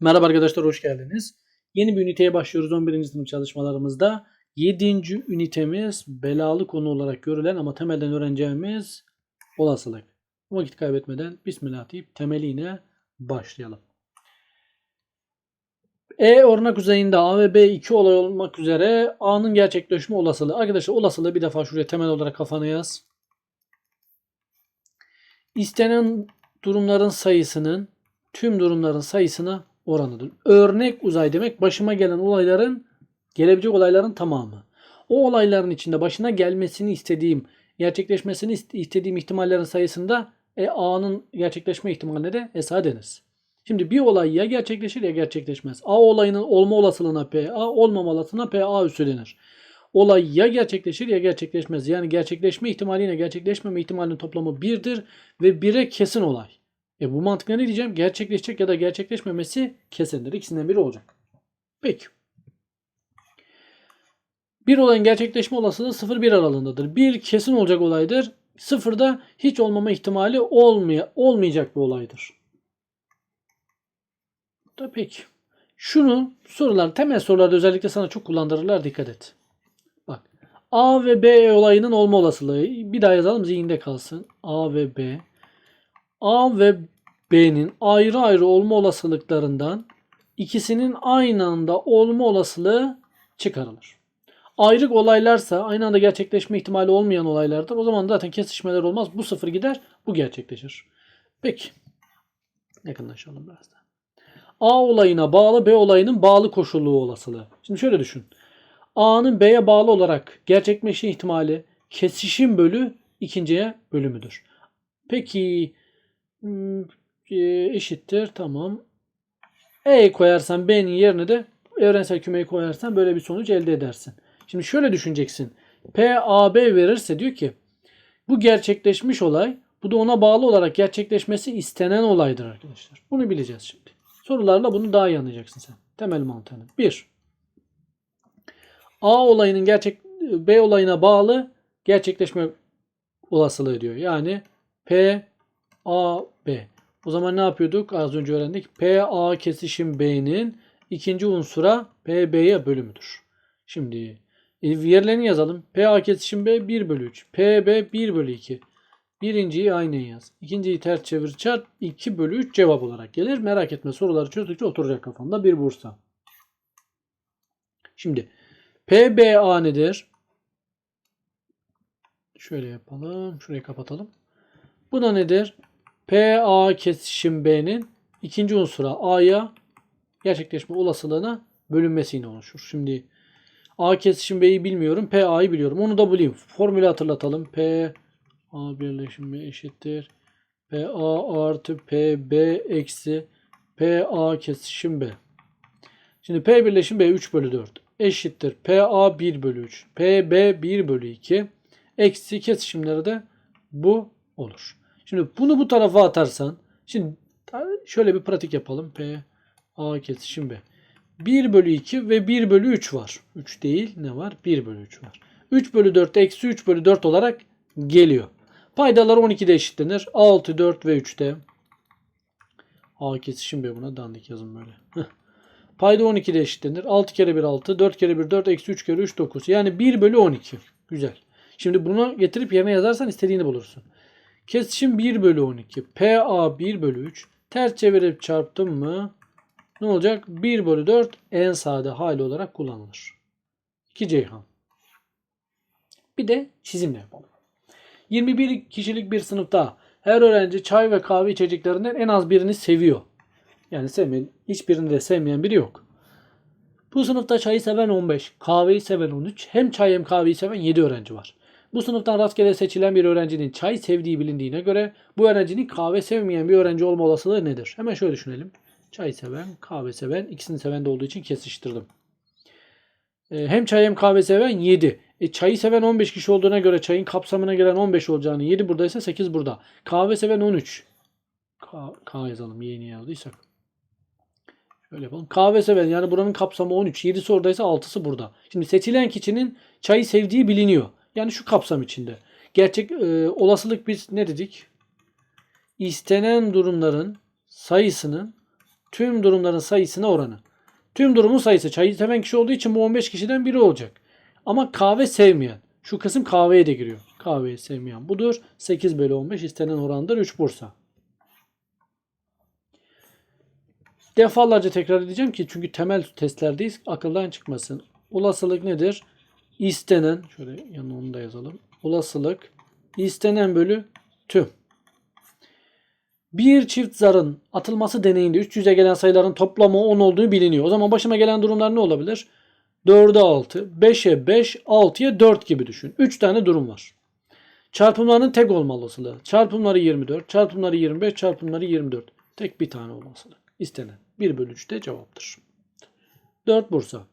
Merhaba arkadaşlar hoş geldiniz. Yeni bir üniteye başlıyoruz 11. sınıf çalışmalarımızda. 7. ünitemiz belalı konu olarak görülen ama temelden öğreneceğimiz olasılık. Vakit kaybetmeden Bismillah deyip temeliyle başlayalım. E örnek üzerinde A ve B iki olay olmak üzere A'nın gerçekleşme olasılığı. Arkadaşlar olasılığı bir defa şuraya temel olarak kafana yaz. İstenen durumların sayısının tüm durumların sayısına oranıdır. Örnek uzay demek başıma gelen olayların gelebilecek olayların tamamı. O olayların içinde başına gelmesini istediğim, gerçekleşmesini ist- istediğim ihtimallerin sayısında e, A'nın gerçekleşme ihtimaline de ESA denir. Şimdi bir olay ya gerçekleşir ya gerçekleşmez. A olayının olma olasılığına P, A olmama olasılığına P, A üssü denir. Olay ya gerçekleşir ya gerçekleşmez. Yani gerçekleşme ihtimaliyle gerçekleşmeme ihtimalinin toplamı 1'dir ve 1'e kesin olay. E bu mantıkla ne diyeceğim? Gerçekleşecek ya da gerçekleşmemesi kesindir. İkisinden biri olacak. Peki. Bir olayın gerçekleşme olasılığı 0-1 aralığındadır. Bir kesin olacak olaydır. Sıfırda hiç olmama ihtimali olmaya, olmayacak bir olaydır. Da peki. Şunu sorular, temel sorularda özellikle sana çok kullandırırlar. Dikkat et. Bak. A ve B olayının olma olasılığı. Bir daha yazalım zihinde kalsın. A ve B. A ve B'nin ayrı ayrı olma olasılıklarından ikisinin aynı anda olma olasılığı çıkarılır. Ayrık olaylarsa aynı anda gerçekleşme ihtimali olmayan olaylardır. O zaman zaten kesişmeler olmaz. Bu sıfır gider, bu gerçekleşir. Peki. Yakınlaşalım biraz da. A olayına bağlı B olayının bağlı koşulluğu olasılığı. Şimdi şöyle düşün. A'nın B'ye bağlı olarak gerçekleşme ihtimali kesişim bölü ikinciye bölümüdür. Peki eşittir. Tamam. E koyarsan B'nin yerine de evrensel kümeyi koyarsan böyle bir sonuç elde edersin. Şimdi şöyle düşüneceksin. P, A, B verirse diyor ki bu gerçekleşmiş olay bu da ona bağlı olarak gerçekleşmesi istenen olaydır arkadaşlar. Bunu bileceğiz şimdi. Sorularla bunu daha iyi anlayacaksın sen. Temel mantığını. 1. A olayının gerçek B olayına bağlı gerçekleşme olasılığı diyor. Yani P A, B. O zaman ne yapıyorduk? Az önce öğrendik. P, A kesişim B'nin ikinci unsura P, B'ye bölümüdür. Şimdi e, yerlerini yazalım. P, A kesişim B 1 bölü 3. P, B 1 bölü 2. Birinciyi aynen yaz. İkinciyi ters çevir çarp 2 bölü 3 cevap olarak gelir. Merak etme soruları çözdükçe oturacak kafanda bir bursa. Şimdi P, B, A nedir? Şöyle yapalım. Şurayı kapatalım. Bu da nedir? PA kesişim B'nin ikinci unsura A'ya gerçekleşme olasılığına bölünmesiyle oluşur. Şimdi A kesişim B'yi bilmiyorum. PA'yı biliyorum. Onu da bulayım. Formülü hatırlatalım. P A birleşim B eşittir. PA artı PB eksi PA kesişim B. Şimdi P birleşim B 3 bölü 4 eşittir. PA 1 bölü 3. PB 1 bölü 2. Eksi kesişimleri de bu olur. Şimdi bunu bu tarafa atarsan şimdi şöyle bir pratik yapalım. P A kesişim B. 1 bölü 2 ve 1 bölü 3 var. 3 değil ne var? 1 bölü 3 var. 3 bölü 4 eksi 3 bölü 4 olarak geliyor. Paydalar 12'de eşitlenir. 6, 4 ve 3'te. A kesişim B buna dandik yazın böyle. Payda 12'de eşitlenir. 6 kere 1 6, 4 kere 1 4, eksi 3 kere 3 9. Yani 1 bölü 12. Güzel. Şimdi bunu getirip yerine yazarsan istediğini bulursun. Kesişim 1 bölü 12. PA 1 bölü 3. Ters çevirip çarptım mı ne olacak? 1 bölü 4 en sade hali olarak kullanılır. 2 Ceyhan. Bir de çizimle yapalım. 21 kişilik bir sınıfta her öğrenci çay ve kahve içeceklerinden en az birini seviyor. Yani sevmeyen, hiçbirini de sevmeyen biri yok. Bu sınıfta çayı seven 15, kahveyi seven 13, hem çay hem kahveyi seven 7 öğrenci var. Bu sınıftan rastgele seçilen bir öğrencinin çay sevdiği bilindiğine göre bu öğrencinin kahve sevmeyen bir öğrenci olma olasılığı nedir? Hemen şöyle düşünelim. Çay seven, kahve seven, ikisini seven de olduğu için kesiştirdim. Ee, hem çay hem kahve seven 7. E, çayı seven 15 kişi olduğuna göre çayın kapsamına giren 15 olacağını 7 buradaysa 8 burada. Kahve seven 13. K, K yazalım yeni yazdıysak. Şöyle yapalım. Kahve seven yani buranın kapsamı 13. 7'si oradaysa 6'sı burada. Şimdi seçilen kişinin çayı sevdiği biliniyor. Yani şu kapsam içinde. Gerçek e, olasılık biz ne dedik? İstenen durumların sayısının tüm durumların sayısına oranı. Tüm durumun sayısı çayı seven kişi olduğu için bu 15 kişiden biri olacak. Ama kahve sevmeyen. Şu kısım kahveye de giriyor. Kahveyi sevmeyen budur. 8 bölü 15 istenen orandır 3 Bursa. Defalarca tekrar edeceğim ki çünkü temel testlerdeyiz. Akıldan çıkmasın. Olasılık nedir? İstenen, şöyle yanına onu da yazalım. Olasılık istenen bölü tüm. Bir çift zarın atılması deneyinde üst yüze gelen sayıların toplamı 10 olduğu biliniyor. O zaman başıma gelen durumlar ne olabilir? 4'e 6, 5'e 5, 6'ya 4 gibi düşün. 3 tane durum var. Çarpımlarının tek olma olasılığı. Çarpımları 24, çarpımları 25, çarpımları 24. Tek bir tane olma olasılığı. İstenen. 1 bölü 3 de cevaptır. 4 Bursa.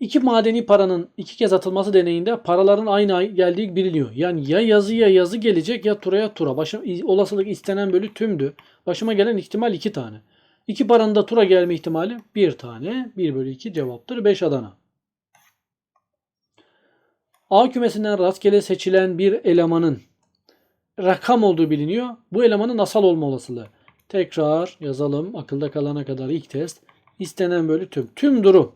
İki madeni paranın iki kez atılması deneyinde paraların aynı ay geldiği biliniyor. Yani ya yazı ya yazı gelecek ya tura ya tura. Başım, olasılık istenen bölü tümdü. Başıma gelen ihtimal iki tane. İki paranın da tura gelme ihtimali bir tane. 1 bölü 2 cevaptır. 5 Adana. A kümesinden rastgele seçilen bir elemanın rakam olduğu biliniyor. Bu elemanın asal olma olasılığı. Tekrar yazalım. Akılda kalana kadar ilk test. İstenen bölü tüm. Tüm durum.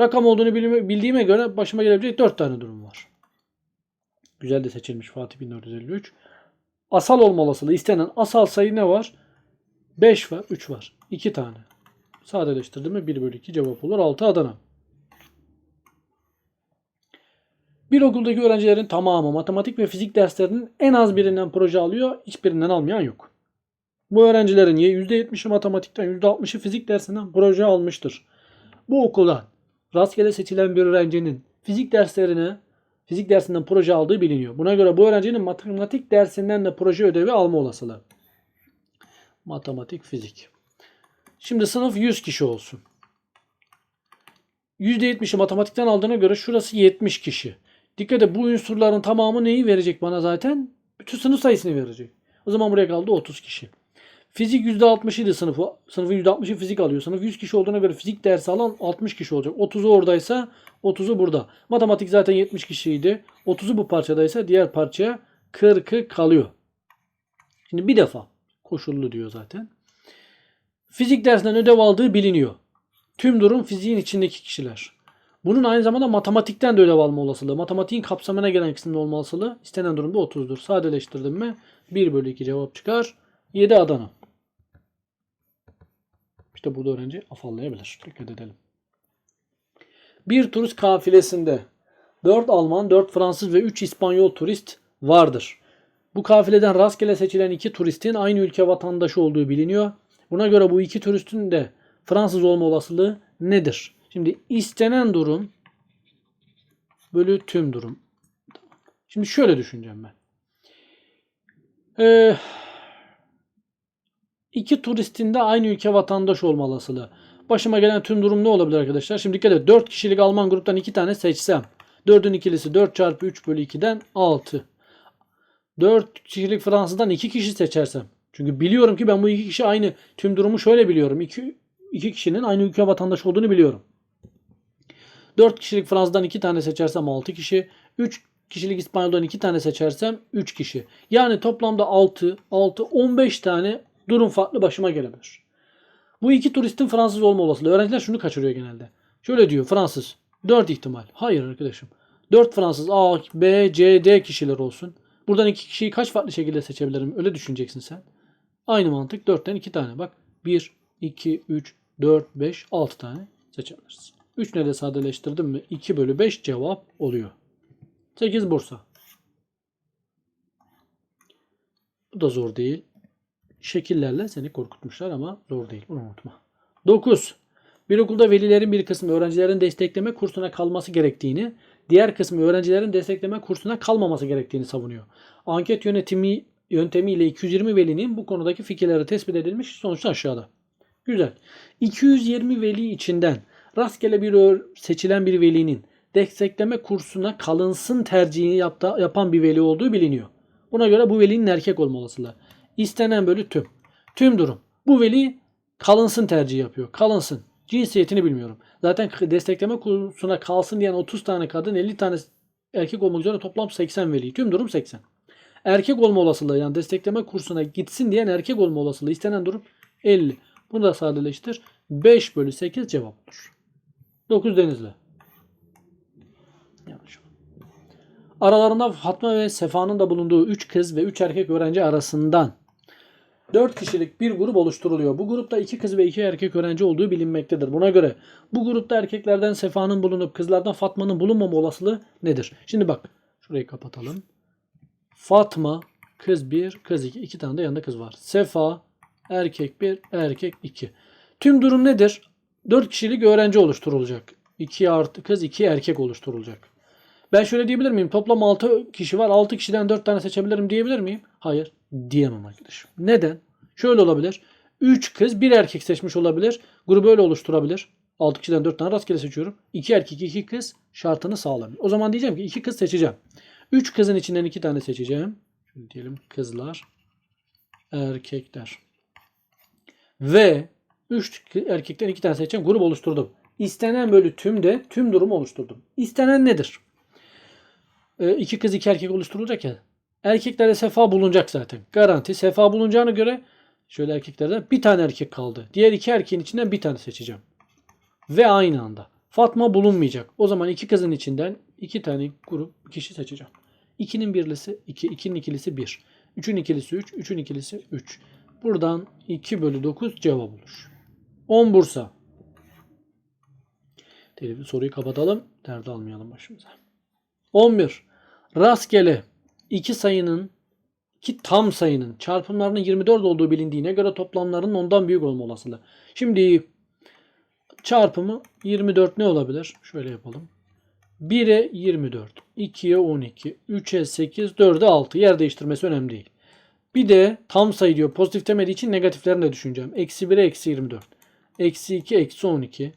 Rakam olduğunu bildiğime göre başıma gelebilecek 4 tane durum var. Güzel de seçilmiş Fatih 1453. Asal olma olasılığı. istenen asal sayı ne var? 5 var, 3 var. 2 tane. Sadeleştirdim mi 1 bölü 2 cevap olur. 6 Adana. Bir okuldaki öğrencilerin tamamı matematik ve fizik derslerinin en az birinden proje alıyor, hiçbirinden almayan yok. Bu öğrencilerin %70'i matematikten, %60'ı fizik dersinden proje almıştır. Bu okuldan rastgele seçilen bir öğrencinin fizik derslerine fizik dersinden proje aldığı biliniyor. Buna göre bu öğrencinin matematik dersinden de proje ödevi alma olasılığı. Matematik, fizik. Şimdi sınıf 100 kişi olsun. %70'i matematikten aldığına göre şurası 70 kişi. Dikkat et bu unsurların tamamı neyi verecek bana zaten? Bütün sınıf sayısını verecek. O zaman buraya kaldı 30 kişi. Fizik %60 idi sınıfı. Sınıfın %60'ı fizik alıyor. Sınıf 100 kişi olduğuna göre fizik dersi alan 60 kişi olacak. 30'u oradaysa 30'u burada. Matematik zaten 70 kişiydi. 30'u bu parçadaysa diğer parçaya 40'ı kalıyor. Şimdi bir defa koşullu diyor zaten. Fizik dersinden ödev aldığı biliniyor. Tüm durum fiziğin içindeki kişiler. Bunun aynı zamanda matematikten de ödev alma olasılığı. Matematiğin kapsamına gelen kısmında olma olasılığı istenen durumda 30'dur. Sadeleştirdim mi 1 bölü 2 cevap çıkar. 7 Adana. İşte burada öğrenci afallayabilir. Dikkat edelim. Bir turist kafilesinde 4 Alman, 4 Fransız ve 3 İspanyol turist vardır. Bu kafileden rastgele seçilen iki turistin aynı ülke vatandaşı olduğu biliniyor. Buna göre bu iki turistin de Fransız olma olasılığı nedir? Şimdi istenen durum bölü tüm durum. Şimdi şöyle düşüneceğim ben. Ee, iki turistin de aynı ülke vatandaşı olma. Başıma gelen tüm durum ne olabilir arkadaşlar? Şimdi dikkat et. 4 kişilik Alman gruptan 2 tane seçsem. 4'ün ikilisi 4 çarpı 3 bölü 2'den 6. 4 kişilik Fransız'dan 2 kişi seçersem. Çünkü biliyorum ki ben bu iki kişi aynı tüm durumu şöyle biliyorum. 2 iki kişinin aynı ülke vatandaşı olduğunu biliyorum. 4 kişilik Fransız'dan 2 tane seçersem 6 kişi. 3 kişilik İspanyol'dan 2 tane seçersem 3 kişi. Yani toplamda 6, 6, 15 tane durum farklı başıma gelebilir. Bu iki turistin Fransız olma olasılığı. Öğrenciler şunu kaçırıyor genelde. Şöyle diyor Fransız. 4 ihtimal. Hayır arkadaşım. 4 Fransız A, B, C, D kişiler olsun. Buradan iki kişiyi kaç farklı şekilde seçebilirim? Öyle düşüneceksin sen. Aynı mantık 4'ten 2 tane. Bak 1, 2, 3, 4, 5, 6 tane seçebiliriz. 3 ne de sadeleştirdim mi? 2 bölü 5 cevap oluyor. 8 Bursa. Bu da zor değil. Şekillerle seni korkutmuşlar ama zor değil. Bunu unutma. 9. Bir okulda velilerin bir kısmı öğrencilerin destekleme kursuna kalması gerektiğini, diğer kısmı öğrencilerin destekleme kursuna kalmaması gerektiğini savunuyor. Anket yönetimi yöntemiyle 220 velinin bu konudaki fikirleri tespit edilmiş. Sonuçta aşağıda. Güzel. 220 veli içinden rastgele bir seçilen bir velinin destekleme kursuna kalınsın tercihini yapta, yapan bir veli olduğu biliniyor. Buna göre bu velinin erkek olma. İstenen bölü tüm. Tüm durum. Bu veli kalınsın tercih yapıyor. Kalınsın. Cinsiyetini bilmiyorum. Zaten destekleme kursuna kalsın diyen 30 tane kadın 50 tane erkek olmak üzere toplam 80 veli. Tüm durum 80. Erkek olma olasılığı yani destekleme kursuna gitsin diyen erkek olma olasılığı istenen durum 50. Bunu da sadeleştir. 5 bölü 8 cevap olur. 9 denizli. Yanlış. Aralarında Fatma ve Sefa'nın da bulunduğu 3 kız ve 3 erkek öğrenci arasından 4 kişilik bir grup oluşturuluyor. Bu grupta 2 kız ve 2 erkek öğrenci olduğu bilinmektedir. Buna göre bu grupta erkeklerden Sefa'nın bulunup kızlardan Fatma'nın bulunmama olasılığı nedir? Şimdi bak şurayı kapatalım. Fatma kız 1, kız 2. 2 tane de yanında kız var. Sefa erkek 1, erkek 2. Tüm durum nedir? 4 kişilik öğrenci oluşturulacak. 2 artı kız 2 erkek oluşturulacak. Ben şöyle diyebilir miyim? Toplam 6 kişi var. 6 kişiden 4 tane seçebilirim diyebilir miyim? Hayır. Diyemem arkadaşım. Neden? Şöyle olabilir. 3 kız 1 erkek seçmiş olabilir. Grubu öyle oluşturabilir. 6 kişiden 4 tane rastgele seçiyorum. 2 erkek 2 kız şartını sağlamıyor. O zaman diyeceğim ki 2 kız seçeceğim. 3 kızın içinden 2 tane seçeceğim. Şöyle diyelim kızlar, erkekler. Ve 3 erkekten 2 tane seçeceğim. Grup oluşturdum. İstenen bölü tümde tüm durumu oluşturdum. İstenen nedir? Ee, iki kız iki erkek oluşturulacak ya. Erkeklerde sefa bulunacak zaten. Garanti. Sefa bulunacağına göre şöyle erkeklerden bir tane erkek kaldı. Diğer iki erkeğin içinden bir tane seçeceğim. Ve aynı anda. Fatma bulunmayacak. O zaman iki kızın içinden iki tane grup kişi seçeceğim. 2'nin birlisi 2, 2'nin ikilisi 1. 3'ün ikilisi 3, 3'ün ikilisi 3. Buradan 2 bölü 9 cevap olur. 10 Bursa. Soruyu kapatalım. Derdi almayalım başımıza. 11. Rastgele iki sayının iki tam sayının çarpımlarının 24 olduğu bilindiğine göre toplamlarının ondan büyük olma olasılığı. Şimdi çarpımı 24 ne olabilir? Şöyle yapalım. 1'e 24, 2'ye 12, 3'e 8, 4'e 6. Yer değiştirmesi önemli değil. Bir de tam sayı diyor. Pozitif demediği için negatiflerini de düşüneceğim. Eksi 1'e eksi 24. Eksi 2, eksi 12.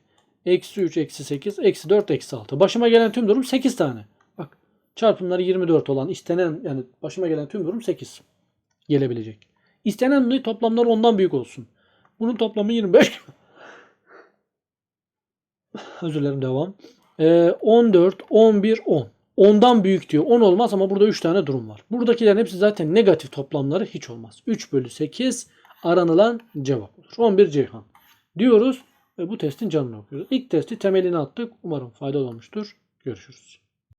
Eksi 3, eksi 8, eksi 4, eksi 6. Başıma gelen tüm durum 8 tane. Çarpımları 24 olan istenen yani başıma gelen tüm durum 8 gelebilecek. İstenen ne toplamları ondan büyük olsun. Bunun toplamı 25. Özür dilerim devam. Ee, 14, 11, 10. 10'dan büyük diyor. 10 olmaz ama burada 3 tane durum var. Buradakilerin hepsi zaten negatif toplamları hiç olmaz. 3 bölü 8 aranılan cevap olur. 11 Ceyhan. Diyoruz ve bu testin canını okuyoruz. İlk testi temelini attık. Umarım faydalı olmuştur. Görüşürüz.